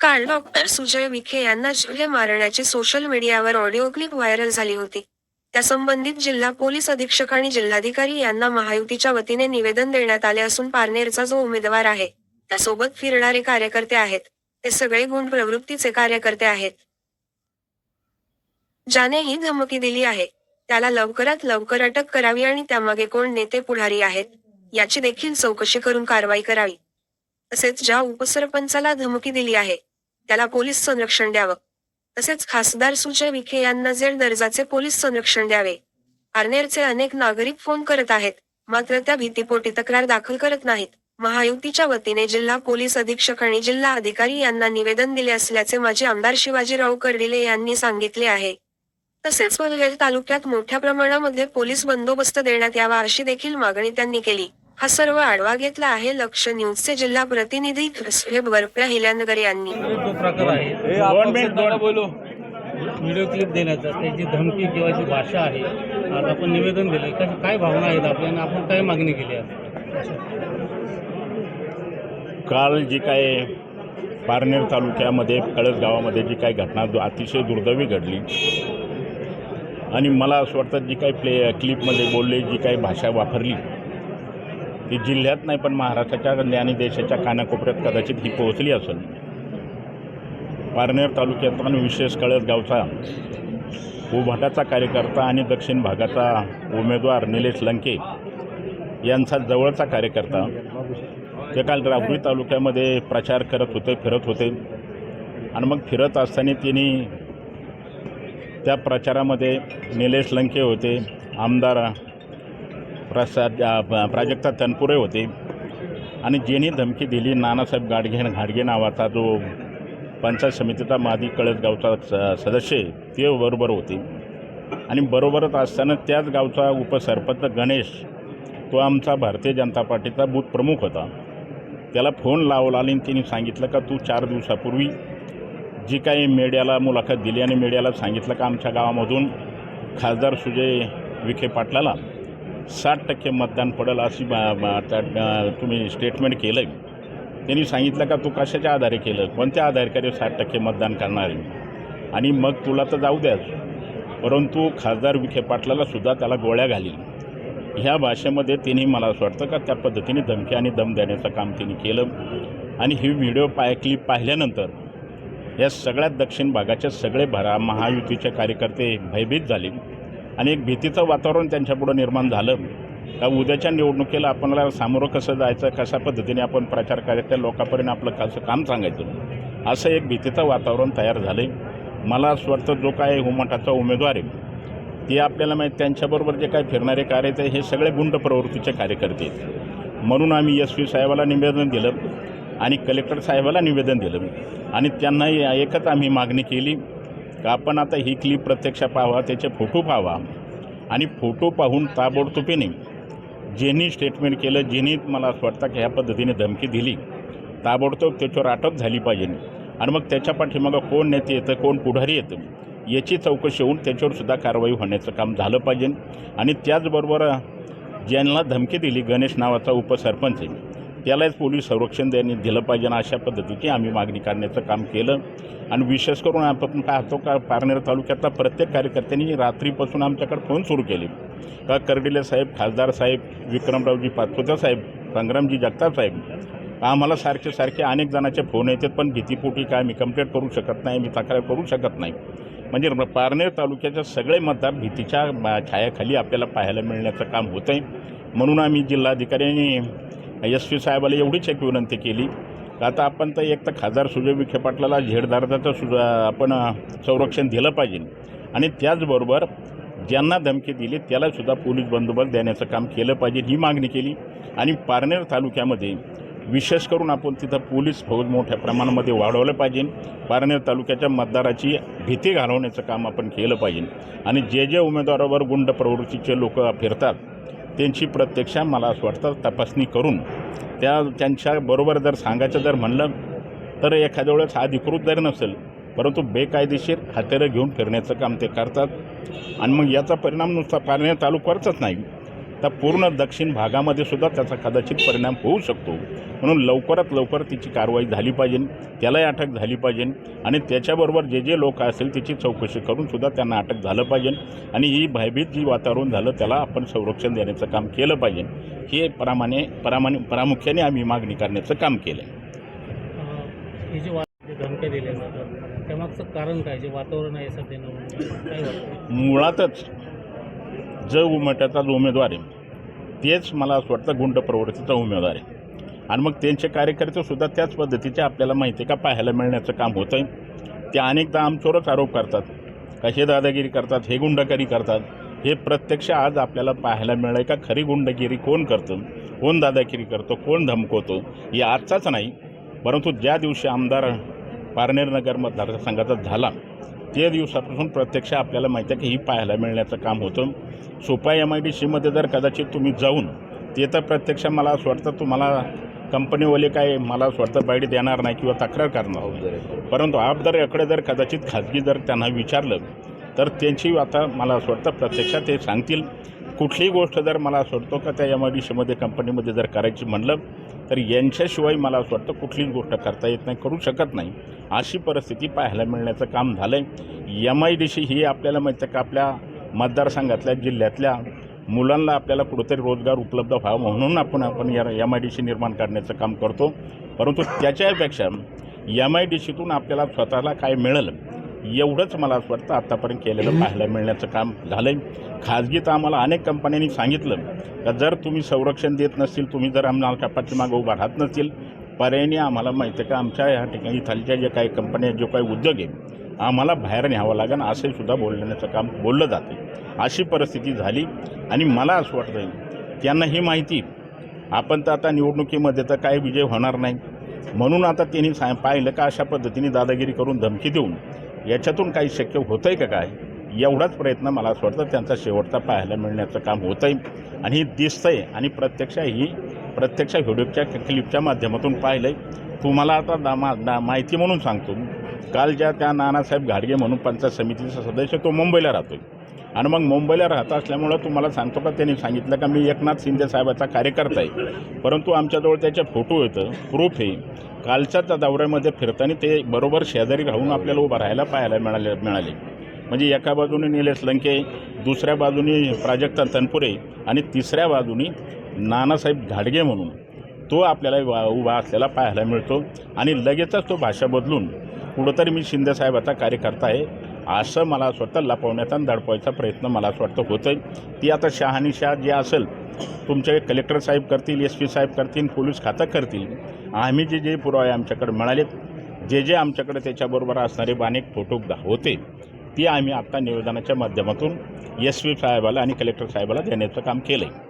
काल डॉक्टर सुजय विखे यांना जीवे मारण्याची सोशल मीडियावर ऑडिओ क्लिप व्हायरल झाली होती. त्या संबंधित जिल्हा पोलीस अधीक्षक आणि जिल्हाधिकारी यांना महायुतीच्या वतीने निवेदन देण्यात आले असून पारनेरचा जो उमेदवार आहे त्यासोबत फिरणारे कार्यकर्ते आहेत. ते सगळे गुण प्रवृत्तीचे कार्यकर्ते आहेत. ज्याने ही धमकी दिली आहे त्याला लवकरात लवकर अटक करावी आणि त्यामागे कोण नेते पुढारी आहेत याची देखील चौकशी करून कारवाई करावी. तसेच ज्या उपसरपंचाला धमकी दिली आहे त्याला पोलीस संरक्षण द्यावं. तसेच खासदार सुजय विखे यांना जेल दर्जाचे पोलीस संरक्षण द्यावे. आर्नेरचे अनेक नागरिक फोन करत आहेत मात्र त्या भीतीपोटी तक्रार दाखल करत नाहीत. महायुतीच्या वतीने जिल्हा पोलीस अधीक्षक आणि जिल्हा अधिकारी यांना निवेदन दिले असल्याचे माजी आमदार शिवाजीराव कर्डिले यांनी सांगितले आहे. तसेच पनवेल तालुक्यात मोठ्या प्रमाणामध्ये पोलीस बंदोबस्त देण्यात यावा अशी देखील मागणी त्यांनी केली. हा सर्व आढावा घेतला आहे लक्ष न्यूजचे जिल्हा प्रतिनिधी हिल्यानगर यांनी. जो प्रकार आहे. आपण नका बोलू. व्हिडिओ क्लिप देण्याचा त्याची धमकी किंवा जी भाषा आहे आज आपण निवेदन दिले कशी काय भावना आहेत आपल्या आणि आपण काय मागणी केली आहे काल जी काय पारनेर तालुक्यामध्ये कळस गावामध्ये जी काय घटना दु- अतिशय दुर्दैवी घडली आणि मला असं वाटतं जी काही प्ले क्लिपमध्ये बोलले जी काही भाषा वापरली ती जिल्ह्यात नाही पण महाराष्ट्राच्या आणि देशाच्या कानाकोपऱ्यात कदाचित ही पोहोचली असेल. पारनेर तालुक्यात विशेष कळत गावचा उभाटाचा कार्यकर्ता आणि दक्षिण भागाचा उमेदवार निलेश लंके यांचा जवळचा कार्यकर्ता. ते काल राहुरी तालुक्यामध्ये प्रचार करत होते फिरत होते. आणि मग फिरत असताना त्यांनी त्या प्रचारामध्ये निलेश लंके होते आमदार प्रसाद प्राजक्ता तनपुरे होते. आणि ज्यांनी धमकी दिली नानासाहेब गाडगे घाडगे नावाचा जो पंचायत समितीचा मादी कळसगावचा स सदस्य आहे, ते बरोबर होते. आणि बरोबरच असताना त्याच गावचा उपसरपंच गणेश तो आमचा भारतीय जनता पार्टीचा बूथ प्रमुख होता. त्याला फोन लावला आणि त्यांनी सांगितलं का तू चार दिवसापूर्वी जी काही मीडियाला मुलाखत दिली आणि मीडियाला सांगितलं का आमच्या गावामधून खासदार सुजय विखे पाटलाला साठ टक्के मतदान पडेल अशी बा- त्या- तुम्ही स्टेटमेंट केलं आहे त्यांनी सांगितलं का तू कशाच्या आधारे केलं? कोणत्या आधारे साठ टक्के मतदान करणार आहे? आणि मग तुला तर जाऊ द्याच. परंतु खासदार विखे पाटलाला सुद्धा त्याला गोळ्या घालील. ह्या भाषेमध्ये त्यांनी मला असं वाटतं का त्या पद्धतीने धमकी आणि दम देण्याचं काम त्यांनी केलं. आणि ही व्हिडिओ पाय क्लिप पाहिल्यानंतर या सगळ्यात दक्षिण भागाचे सगळे भरा महायुतीचे कार्यकर्ते भयभीत झाले. आणि एक भीतीचं वातावरण त्यांच्यापुढं निर्माण झालं. का उद्याच्या निवडणुकीला आपल्याला सामोरं कसं जायचं कशा पद्धतीने आपण प्रचार करायचा त्या लोकांपर्यंत आपलं कसं काम सांगायचं. असं एक भीतीचं वातावरण तयार झालं आहे मला असं वाटतं जो काय हुमटाचा उमेदवार आहे ते आपल्याला माहीत त्यांच्याबरोबर जे काय फिरणारे कार्यकर्ते हे सगळे गुंड प्रवृत्तीचे कार्यकर्ते आहेत. म्हणून आम्ही एस पी साहेबाला निवेदन दिलं. आणि कलेक्टर साहेबाला निवेदन दिलं आणि त्यांना एकच आम्ही मागणी केली का आपण आता ही क्लिप प्रत्यक्ष पाहावा त्याचे फोटो पाहावा. आणि फोटो पाहून ताबडतोबीने ज्यांनी स्टेटमेंट केलं ज्यांनी मला असं वाटतं की ह्या पद्धतीने धमकी दिली ताबडतोब त्याच्यावर अटक झाली पाहिजे. आणि मग त्याच्या पाठीमागं कोण नेते येतं कोण पुढारी येतं याची चौकशी होऊन त्याच्यावरसुद्धा कारवाई होण्याचं काम झालं पाहिजे. आणि त्याचबरोबर ज्यांना धमकी दिली गणेश नावाचा उपसरपंच त्यालाच पोलीस संरक्षण देणे दिलं पाहिजे ना अशा पद्धतीची आम्ही मागणी करण्याचं काम केलं. आणि विशेष करून आपण पाहतो का पारनेर तालुक्यातला प्रत्येक कार्यकर्त्यांनी रात्रीपासून आमच्याकडे फोन सुरू केले. का कर्डिले साहेब खासदार साहेब विक्रमरावजी पाचपुते साहेब संग्रामजी जगताप साहेब आम्हाला सारखे सारखे अनेक जणांचे फोन येतात पण भीतीपोटी काय मी कंप्लेंट करू शकत नाही मी तक्रार करू शकत नाही. म्हणजे पारनेर तालुक्याचे सगळे मतदार भीतीच्या छायाखाली आपल्याला पाहायला मिळण्याचं काम होतं आहे म्हणून आम्ही जिल्हाधिकाऱ्यांनी एस पी साहेबाला एवढीच एक विनंती केली. का आता आपण तर एक तर खासदार सुजय विखे पाटलाला झेडदारदाचं सुज आपण संरक्षण दिलं पाहिजे. आणि त्याचबरोबर ज्यांना धमकी दिली त्यालासुद्धा पोलीस बंदोबस्त देण्याचं काम केलं पाहिजे ही मागणी केली. आणि पारनेर तालुक्यामध्ये विशेष करून आपण तिथं पोलीस फौज मोठ्या प्रमाणामध्ये वाढवलं पाहिजे. पारनेर तालुक्याच्या मतदाराची भीती घालवण्याचं काम आपण केलं पाहिजे. आणि जे जे उमेदवारावर गुंड प्रवृत्तीचे लोक फिरतात त्यांची प्रत्यक्ष मला असं वाटतं तपासणी करून त्या त्यांच्याबरोबर जर सांगायचं जर म्हणलं तर एखाद्या वेळेस अधिकृत जरी नसेल परंतु बेकायदेशीर हत्यारं घेऊन फिरण्याचं काम ते करतात. आणि मग याचा परिणाम नुसता पारण्या तालुक्यावरच नाही. तर पूर्ण दक्षिण भागामध्ये सुद्धा त्याचा कदाचित परिणाम होऊ शकतो. म्हणून लवकरात लवकर तिची कारवाई झाली पाहिजे त्यालाही अटक झाली पाहिजे आणि त्याच्याबरोबर जे जे लोक असतील त्याची चौकशी करून सुद्धा त्यांना अटक झालं पाहिजे आणि ही भयभीत जी वातावरण झालं त्याला आपण संरक्षण देण्याचं काम केलं पाहिजे. हे प्रामाणे प्रामाणे प्रामुख्याने आम्ही मागणी करण्याचं काम केलं आहे अं, हे जे वा जे धमक्या दिल्या जातात त्यामागचं कारण काय? जे वातावरण आहे सध्या मुळातच ज उमट्याचा जो उमेदवार आहे तेच मला असं वाटतं गुंड प्रवृत्तीचा उमेदवार आहे. आणि मग त्यांचे कार्यकर्तेसुद्धा त्याच पद्धतीचे आपल्याला माहिती आहे का? पाहायला मिळण्याचं काम होतं आहे. ते अनेकदा आमचोरच आरोप करतात. का हे दादागिरी करतात हे गुंडगिरी करतात. हे प्रत्यक्ष आज आपल्याला पाहायला मिळालं का? खरी गुंडगिरी कोण करतं? कोण दादागिरी करतो? कोण धमकवतो? हे आजचाच नाही. परंतु ज्या दिवशी आमदार पारनेर नगर मतदारसंघाचा झाला ते दिवसापासून प्रत्यक्ष आपल्याला माहिती आहे की ही पाहायला मिळण्याचं काम होतं. सोपा एम आय डी सीमध्ये जर कदाचित तुम्ही जाऊन ते तर प्रत्यक्ष मला असं वाटतं तुम्हाला कंपनीवाले काय मला असं वाटतं बाईट देणार नाही किंवा तक्रार करणार. परंतु याकडे जर कदाचित खाजगी जर त्यांना विचारलं तर त्यांची आता मला असं वाटतं प्रत्यक्षात ते सांगतील. कुठलीही गोष्ट जर मला असं वाटतं का त्या एम आय डी सीमध्ये कंपनीमध्ये जर करायची म्हणलं तर यांच्याशिवाय मला असं वाटतं कुठलीच गोष्ट करता येत नाही करू शकत नाही. अशी परिस्थिती पाहायला मिळण्याचं काम झालं आहे एम आय डी सी ही आपल्याला माहिती आहे का आपल्या मतदारसंघातल्या जिल्ह्यातल्या मुलांना आपल्याला कुठंतरी रोजगार उपलब्ध व्हावा म्हणून आपण आपण या एम आय डी सी निर्माण करण्याचं काम करतो. परंतु त्याच्यापेक्षा एम आय डी सीतून आपल्याला स्वतःला काय मिळेल? एवढंच मला असं वाटतं आत्तापर्यंत केलेलं पाहायला मिळण्याचं काम झालं आहे खाजगीत आम्हाला अनेक कंपन्यांनी सांगितलं का जर तुम्ही संरक्षण देत नसतील तुम्ही जर आम्हाला पाठीमागं उभा राहत नसतील पर्यायी आम्हाला माहिती आहे का आमच्या या ठिकाणी खालच्या ज्या काही कंपन्या जो काही उद्योग आहे आम्हाला बाहेर न्यावं लागेल असंही सुद्धा बोलण्याचं काम बोललं जाते अशी परिस्थिती झाली आणि मला असं वाटतं त्यांना ही माहिती आपण तर आता निवडणुकीमध्ये तर काय विजय होणार नाही. म्हणून आता त्यांनी सा पाहिलं का अशा पद्धतीने दादागिरी करून धमकी देऊन याच्यातून काही शक्य होतं आहे का काय? एवढाच प्रयत्न मला असं वाटतं त्यांचा शेवटचा पाहायला मिळण्याचं काम होतं आहे आणि दिसतं आहे आणि प्रत्यक्ष ही प्रत्यक्ष व्हिडिओच्या क्लिपच्या माध्यमातून पाहिलं आहे तुम्हाला आता दा मा दा माहिती म्हणून सांगतो. काल ज्या त्या नानासाहेब घाडगे म्हणून पंचायत समितीचा सदस्य तो मुंबईला राहतो आहे आणि मग मुंबईला राहत असल्यामुळं तुम्हाला सांगतो का? त्यांनी सांगितलं का मी एकनाथ शिंदे साहेबाचा कार्यकर्ता आहे. परंतु आमच्याजवळ त्याचे फोटो येतं प्रूफ आहे. कालच्या त्या दौऱ्यामध्ये फिरताना ते बरोबर शेजारी राहून आपल्याला उभं राहायला पाहायला मिळाले मिळाले. म्हणजे एका बाजूने निलेश लंके दुसऱ्या बाजूने प्राजक्ता तनपुरे आणि तिसऱ्या बाजूनी नानासाहेब घाडगे म्हणून. तो आपल्याला वा- उभा असलेला पाहायला मिळतो. आणि लगेचच तो भाषा बदलून कुठंतरी मी शिंदेसाहेबाचा कार्यकर्ता आहे. असं मला असं वाटतं लपवण्याचा आणि दडपवायचा प्रयत्न मला असं वाटतं होतं आहे ती आता शहानिशा जे असेल तुमचे कलेक्टर साहेब करतील एस पी साहेब करतील पोलीस खातं करतील. आम्ही जे जे पुरावे आमच्याकडे मिळाले जे जे आमच्याकडे त्याच्याबरोबर असणारे अनेक फोटो होते ती आम्ही आत्ता निवेदनाच्या माध्यमातून एस पी साहेबाला आणि कलेक्टर साहेबाला देण्याचं काम केलं आहे